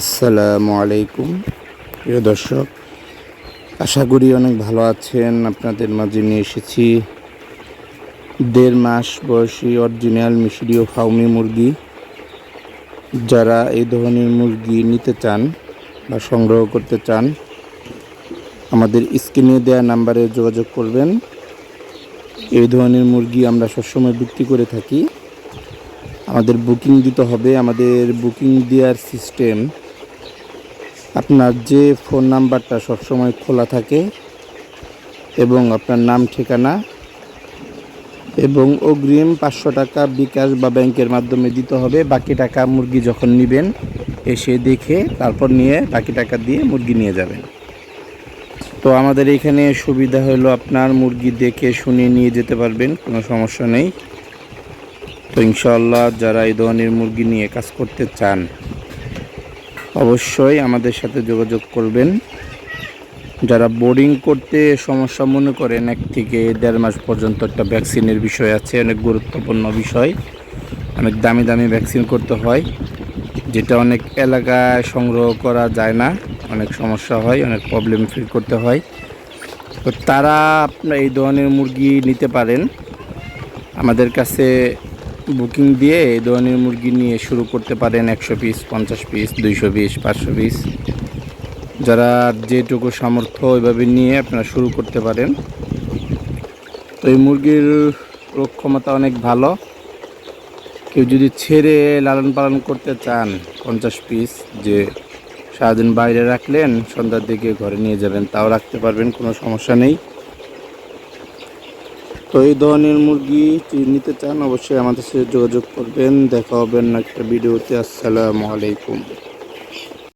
আসসালামু আলাইকুম। প্রিয় দর্শক, আশা করি অনেক ভালো আছেন। আপনাদের মাঝে নিয়ে এসেছি দেড় মাস বয়সী অরিজিনাল মিশরীয় ফাউমি মুরগি। যারা এই ধরনের মুরগি নিতে চান বা সংগ্রহ করতে চান, আমাদের স্ক্রিনে দেওয়া নাম্বারে যোগাযোগ করবেন। এই ধরনের মুরগি আমরা সবসময় বিক্রি করে থাকি। আমাদের বুকিং দিতে হবে। আমাদের বুকিং দেওয়ার সিস্টেম আপনার যে ফোন নাম্বারটা সবসময় খোলা থাকে এবং আপনার নাম, ঠিকানা এবং অগ্রিম পাঁচশো টাকা বিকাশ বা ব্যাংকের মাধ্যমে দিতে হবে। বাকি টাকা মুরগি যখন নেবেন, এসে দেখে তারপর নিয়ে বাকি টাকা দিয়ে মুরগি নিয়ে যাবেন। তো আমাদের এখানে সুবিধা হলো আপনার মুরগি দেখে শুনে নিয়ে যেতে পারবেন, কোনো সমস্যা নেই। তো ইনশাল্লাহ যারা এই ধরনের মুরগি নিয়ে কাজ করতে চান অবশ্যই আমাদের সাথে যোগাযোগ করবেন। যারা বোর্ডিং করতে সমস্যা মনে করেন, এক থেকে দেড় মাস পর্যন্ত একটা ভ্যাকসিনের বিষয় আছে, অনেক গুরুত্বপূর্ণ বিষয়। অনেক দামি দামি ভ্যাকসিন করতে হয়, যেটা অনেক এলাকায় সংগ্রহ করা যায় না। অনেক সমস্যা হয়, অনেক প্রবলেম ফিল করতে হয়। তো তারা আপনার এই ধরনের মুরগি নিতে পারেন। আমাদের কাছে বুকিং দিয়ে এই ধরনের মুরগি নিয়ে শুরু করতে পারেন একশো পিস পঞ্চাশ পিস দুইশো পিস পাঁচশো পিস যারা যেটুকু সামর্থ্য ওইভাবে নিয়ে আপনারা শুরু করতে পারেন। তো এই মুরগির রোগ ক্ষমতা অনেক ভালো। কেউ যদি ছেড়ে লালন পালন করতে চান পঞ্চাশ পিস যে সারাদিন বাইরে রাখলেন, সন্ধ্যার দিকে ঘরে নিয়ে যাবেন, তাও রাখতে পারবেন, কোনো সমস্যা নেই। তো এই ধরনের মুরগি নিতে চান, অবশ্যই আমাদের সাথে যোগাযোগ করবেন। দেখা হবেন একটা ভিডিওতে। আসসালামু আলাইকুম।